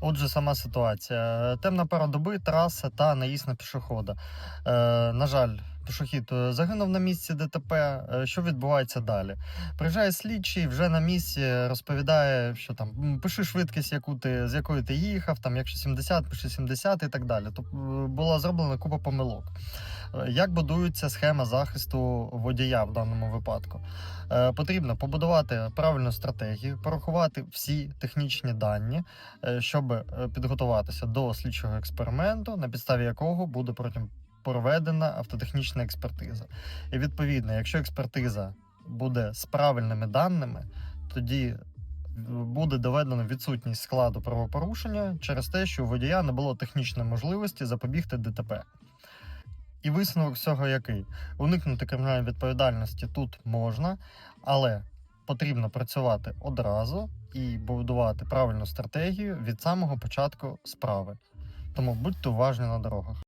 Отже, сама ситуація. Темна пора доби, траса та наїзд на пішохода. Е, на жаль, пішохід е, загинув на місці ДТП. Е, Що відбувається далі? Приїжджає слідчий, вже на місці розповідає, що там пиши швидкість, яку ти, з якою ти їхав, там, якщо 70, пиши 70 і так далі. Тобто була зроблена купа помилок. Як будується схема захисту водія в даному випадку? Е, Потрібно побудувати правильну стратегію, порахувати всі технічні дані, е, щоб е, підготуватися до слідчого експерименту, на підставі якого буде потім проведена автотехнічна експертиза. І відповідно, якщо експертиза буде з правильними даними, тоді буде доведено відсутність складу правопорушення через те, що у водія не було технічної можливості запобігти ДТП. І висновок всього який? Уникнути кримінальної відповідальності тут можна, але потрібно працювати одразу і будувати правильну стратегію від самого початку справи. Тому будьте уважні на дорогах.